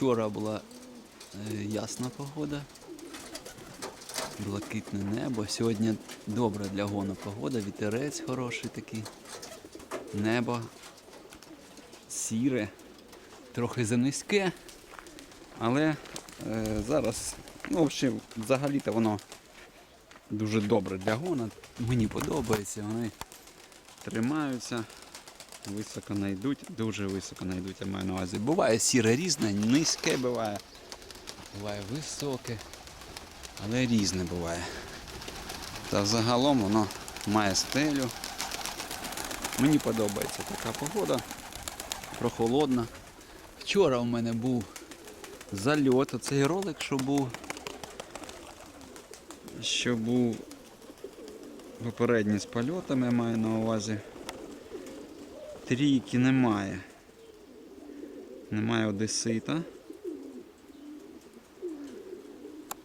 Вчора була е, ясна погода, блакитне небо. Сьогодні добре для гону погода, вітерець хороший такий. Небо сіре, трохи занизьке, але е, зараз, ну, взагалі, взагалі-то воно дуже добре для гона. Мені подобається, вони тримаються, високо найдуть, дуже високо найдуть, я маю на увазі. Буває сіре різне, низьке буває, буває високе, але різне буває. Та загалом воно має стелю. Мені подобається така погода, прохолодна. Вчора у мене був зальот, оцей ролик, що був. Що був попередній з польотами, я маю на увазі. Трійки немає. Немає одесита.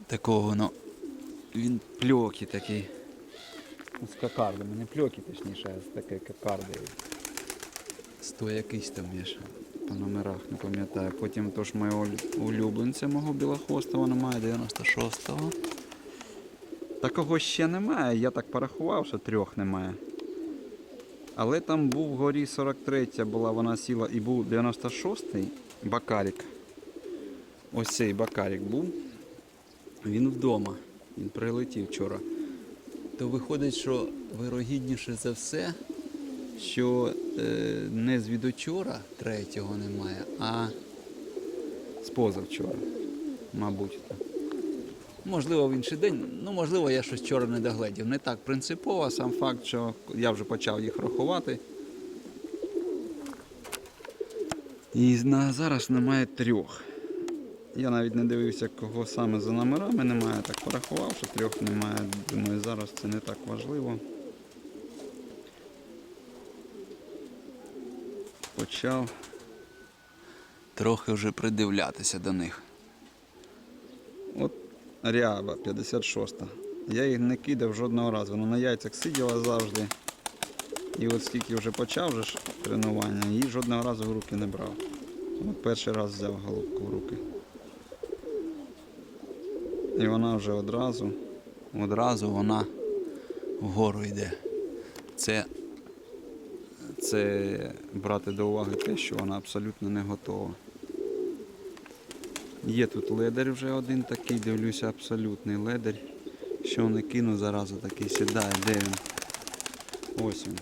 Такого воно. Він пльокі такий. Ну, З кокардами, не пльокі точніше, а з такої кокарди. Сто якийсь там є ще. По номерах не пам'ятаю. Потім тож моєго улюбленця мого білохвостого немає, 96-го. Такого ще немає, я так порахував, що трьох немає. Але там був вгорі 43 була вона сіла і був 96-й бакарік. Ось цей бакарік був. Він вдома. Він прилетів вчора. То виходить, що вирогідніше за все, що е, не з відучора третього немає, а з позавчора, мабуть. Можливо, в інший день, ну можливо, я щось вчора не догледів. Не так принципово, сам факт, що я вже почав їх рахувати. І на зараз немає трьох. Я навіть не дивився, кого саме за номерами немає, так порахував, що трьох немає. Думаю, зараз це не так важливо. Почав трохи вже придивлятися до них. Ряба 56. Я їх не кидав жодного разу. Вона на яйцях сиділа завжди. І от скільки вже почав вже тренування, її жодного разу в руки не брав. От перший раз взяв голубку в руки. І вона вже одразу, одразу вона вгору йде. Це, це брати до уваги те, що вона абсолютно не готова. Є тут ледар вже один такий, дивлюся, абсолютний ледар. Що не кину заразу такий сідає, де він? Ось він.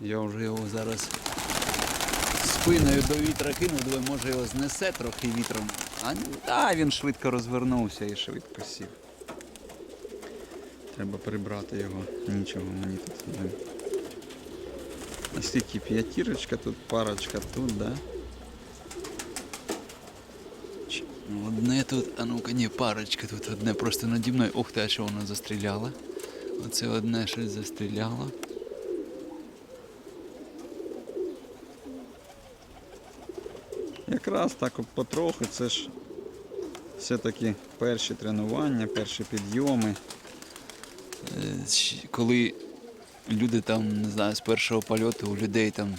Я вже його зараз спиною до вітра кинув, думаю, може його знесе трохи вітром. А та, він швидко розвернувся і швидко сів. Треба прибрати його. Нічого мені тут. І п'ятірочка, тут парочка тут, да? Одне тут, а ну-ка, ні, парочка тут одне просто наді мною. Ух ти, а що воно застріляло? Оце одне щось застріляло. Якраз так от потроху, це ж все-таки перші тренування, перші підйоми. Е, Коли люди там, не знаю, з першого польоту у людей там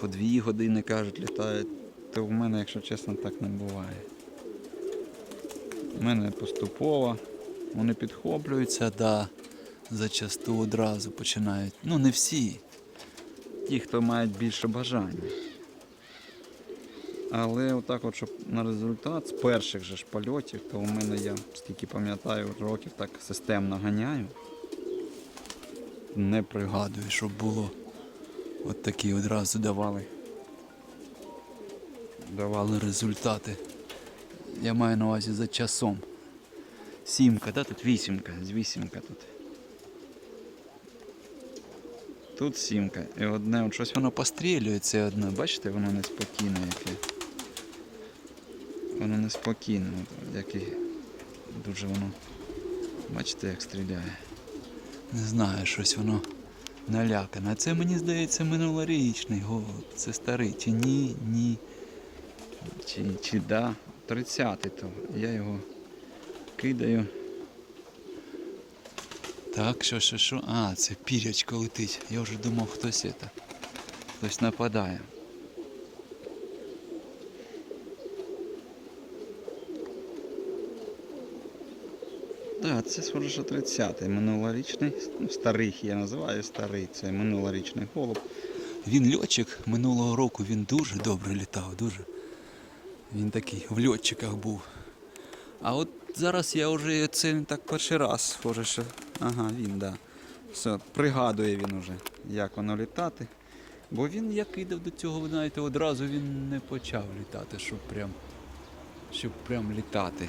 по дві години кажуть, літають, то в мене, якщо чесно, так не буває. У мене поступово вони підхоплюються, да, зачасту одразу починають. Ну, не всі. Ті, хто мають більше бажання. Але отак, от, щоб на результат з перших же ж польотів, то у мене я скільки пам'ятаю років так системно ганяю. Не пригадую, щоб було от такі одразу давали. Давали результати. Я маю на увазі за часом. Сімка, да? Тут вісімка, з вісімка тут. Тут сімка. І одне, от щось воно пострілює, це одне. Бачите, воно неспокійне яке. Воно неспокійне, яке дуже воно. Бачите, як стріляє. Не знаю, щось воно налякане. А це мені здається минулорічний голуб. Це старий. Чи ні, ні. Чи, чи да. 30 то я його кидаю. Так, що, що, що? А, це пірячко летить. Я вже думав хтось це. Хтось нападає. Так, це схоже, що 30-й минулорічний, ну, старий я називаю старий, це минулорічний голуб. Він льотчик минулого року він дуже добре літав, дуже. Він такий в льотчиках був. А от зараз я вже це так перший раз, схоже, що. Ага, він, да. Все, пригадує він уже, як воно літати. Бо він як кидав до цього, ви знаєте, одразу він не почав літати, щоб прям, щоб прям літати.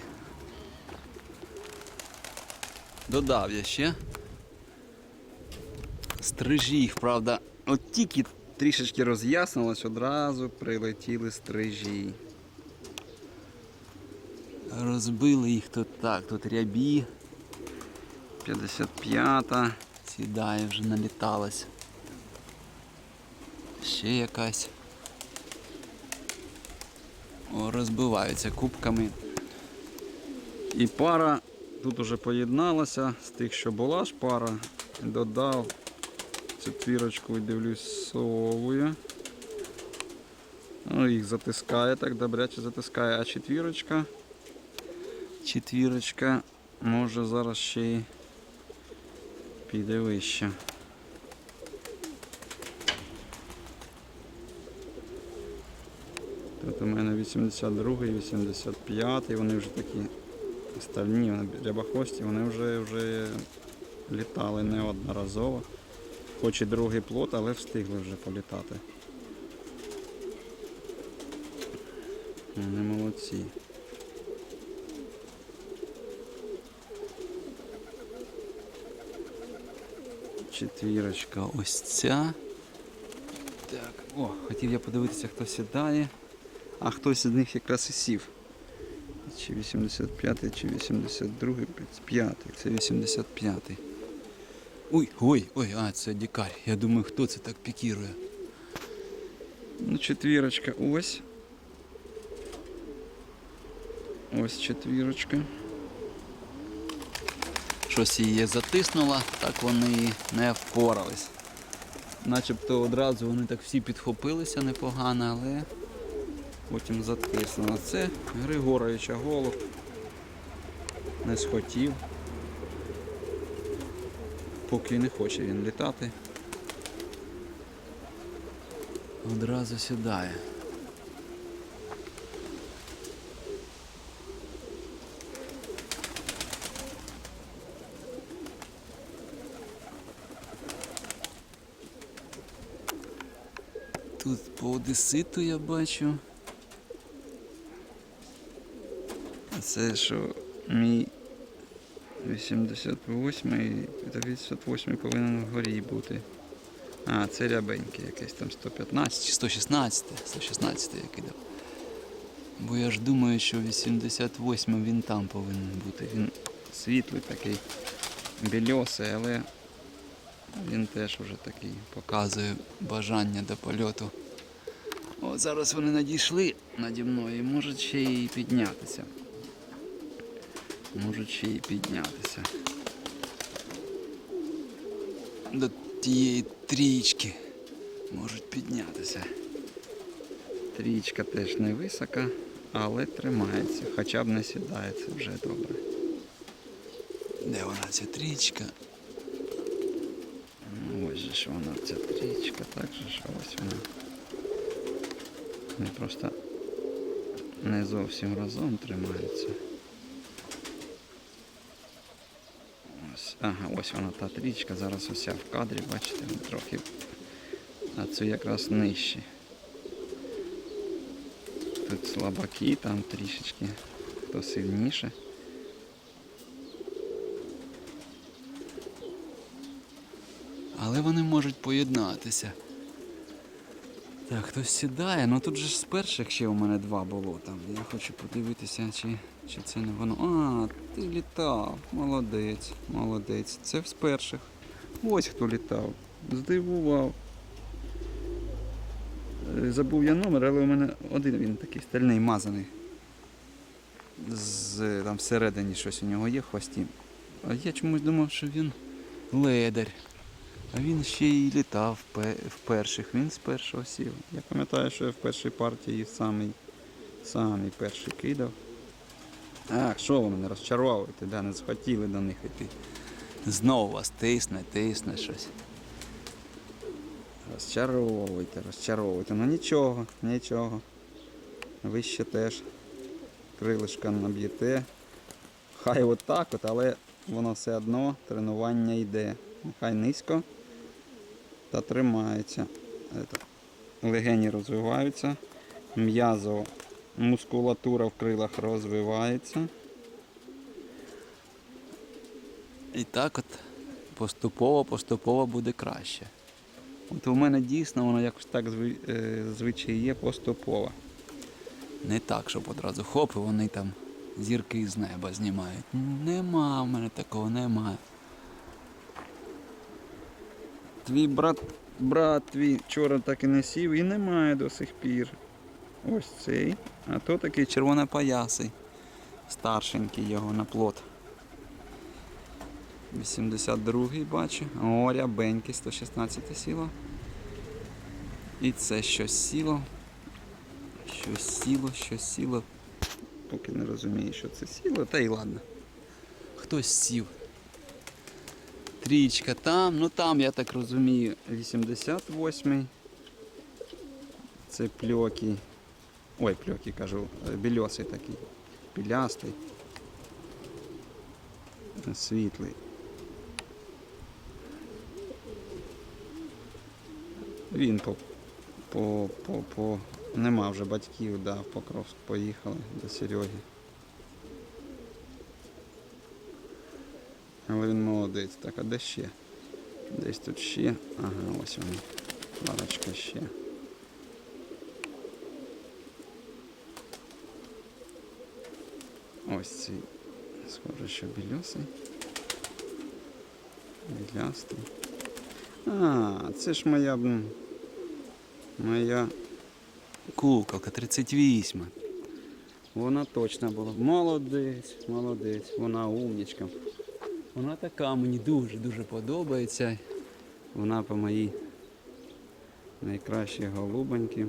Додав я ще. Стрижів, правда. От тільки трішечки роз'яснилось, одразу прилетіли стрижі. Розбили їх тут так, тут рябі. 55-та. Сідає, вже наліталась. Ще якась. О, розбиваються кубками. І пара тут уже поєдналася з тих, що була ж пара. Додав четвірочку і дивлюсь, совує. Ну, їх затискає, так добряче затискає, а четвірочка. Четвірочка може зараз ще й піде вище. Тут у мене 82 і 85 вони вже такі стальні, вони вони вже, вже літали неодноразово. Хоч і другий плот, але встигли вже політати. Вони молодці. Четвірочка ось ця. Так, о, хотів я подивитися, хто сідає. А хтось з них якраз і сів. Чи 85 чи 82 5 Це 85 Ой, ой, ой, а, це дікар. Я думаю, хто це так пікірує. Ну, четвірочка ось. Ось четвірочка. Щось її затиснуло, так вони не впорались. Начебто одразу вони так всі підхопилися непогано, але потім затиснуло. Це Григоровича голуб. Не схотів. Поки не хоче він літати. Одразу сідає. Тут по одеситу я бачу. А це що мій 88 та 88 повинен вгорі бути. А, це рябенький якийсь там 115 чи 116, 116 я кидав. Бо я ж думаю, що 88 він там повинен бути. Він світлий такий, більосий, але він теж вже такий показує бажання до польоту. От зараз вони надійшли наді мною і можуть ще й піднятися. Можуть ще й піднятися. До тієї трічки можуть піднятися. Трічка теж не висока, але тримається, хоча б не сідає, це вже добре. Де вона ця трічка? Ось же ж вона ця трічка, так же ж ось вона. Вони просто не зовсім разом тримаються. Ось, ага, ось вона та трічка, зараз уся в кадрі, бачите, трохи. А це якраз нижче. Тут слабаки, там трішечки хто сильніше. Але вони можуть поєднатися. Так, хтось сідає, ну тут же ж з перших ще у мене два було там. Я хочу подивитися, чи, чи це не воно. А, ти літав. Молодець, молодець. Це з перших. Ось хто літав. Здивував. Е, Забув я номер, але у мене один він такий стальний, мазаний. З, там всередині щось у нього є в хвості. А я чомусь думав, що він ледар. А він ще й літав в перших, він з першого сів. Я пам'ятаю, що я в першій партії самий, самий перший кидав. Ах, що ви мене розчаровуєте, да, не схотіли до них йти. Знову вас тисне, тисне щось. Розчаровуйте, розчаровуйте. Ну нічого, нічого. Ви ще теж крилишка наб'єте. Хай отак от, але воно все одно тренування йде. Нехай низько та тримається. Легені розвиваються, м'язова мускулатура в крилах розвивається. І так от поступово, поступово буде краще. От у мене дійсно воно якось так е, звичай є поступово. Не так, щоб одразу хоп, і вони там зірки з неба знімають. Нема в мене такого, немає. Твій брат, брат твій вчора так і не сів і немає до сих пір. Ось цей. А то такий червонопоясий. Старшенький його на плот. 82-й бачу. О, рябенький, 116 сіло. І це щось сіло. Щось сіло, щось сіло. Поки не розумію, що це сіло, та й ладно. Хтось сів. Трічка там, ну там, я так розумію, 88-й. Це пльокі. Ой, пльокі кажу, е, більосий такий. Пілястий. Світлий. Він по, по, по, по... Нема вже батьків, да, в Покровськ поїхали до Сереги. Але він молодець. Так, а де ще? Десь тут ще. Ага, ось вона. Парочка ще. Ось цей. Схоже, що більосий. Білястий. А, це ж моя. Моя куколка 38. Вона точно була. Молодець, молодець, вона умнічка. Вона така мені дуже-дуже подобається. Вона по моїй найкращій голубоньки.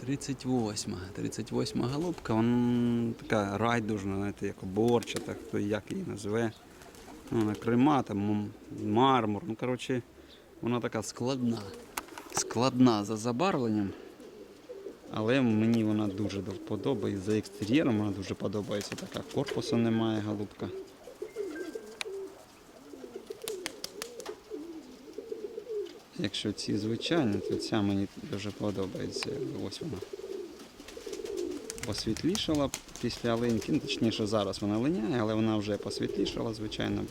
38. 38 голубка, вона така райдужна, знаєте, як борчата, хто як її назве. Ну, Вона крема, там мармур. Ну, коротше, вона така складна. Складна за забарвленням. Але мені вона дуже. І за екстер'єром вона дуже подобається. Така корпусу немає голубка. Якщо ці звичайні, то ця мені дуже подобається. Ось вона. Посвітлішала після линьки. Ну, точніше, зараз вона линяє, але вона вже посвітлішала, звичайно.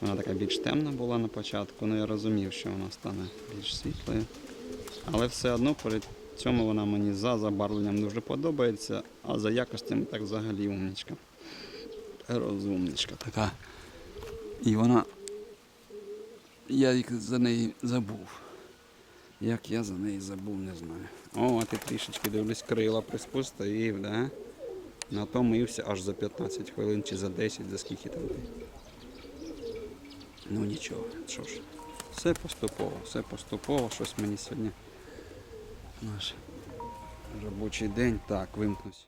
Вона така більш темна була на початку, ну я розумів, що вона стане більш світлою. Але все одно цьому вона мені за забарвленням дуже подобається, а за якостями так взагалі умнічка. Розумничка така. І вона. Я за неї забув. Як я за неї забув, не знаю. О, а ти трішечки дивлюсь, крила приспустив, да? Натомився аж за 15 хвилин чи за 10, за скільки там. Ну нічого, що ж. Все поступово, все поступово, щось мені сьогодні. Наш робочий день. Так, вимкнусь.